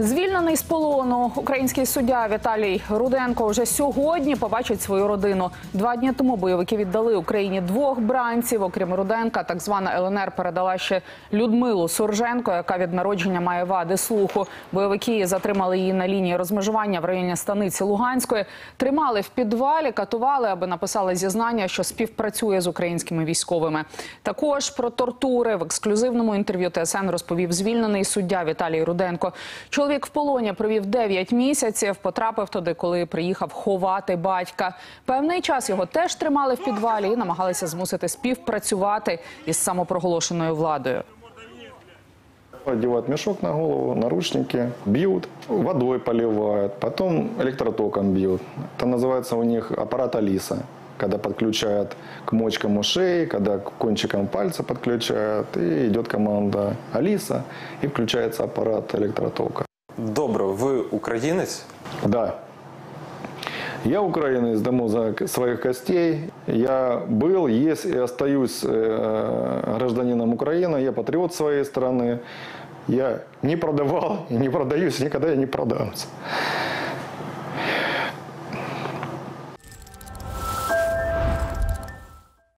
Звільнений з полону український суддя Віталій Руденко вже сьогодні побачить свою родину. Два дні тому бойовики віддали Україні двох бранців. Окрім Руденка, так звана ЛНР передала ще Людмилу Сурженко, яка від народження має вади слуху. Бойовики затримали її на лінії розмежування в районі станиці Луганської. Тримали в підвалі, катували, аби написала зізнання, що співпрацює з українськими військовими. Також про тортури в ексклюзивному інтерв'ю ТСН розповів звільнений суддя Віталій Руденко. Чоловік в полоні провів 9 місяців. Потрапив туди, коли приїхав ховати батька. Певний час його теж тримали в підвалі і намагалися змусити співпрацювати із самопроголошеною владою. Одевают мешок на голову, наручники, бьют, водой поливают, потом электротоком бьют. Это называется у них аппарат Алиса, когда подключают к мочкам ушей, когда к кончикам пальца подключают, и идет команда Алиса, и включается аппарат электротока. Добре, ви українець? Да. Я украинец до мозга своих костей. Я был, есть и остаюсь э, гражданином Украины. Я патриот своей страны. Я не продавал не продаюсь, никогда я не продамся.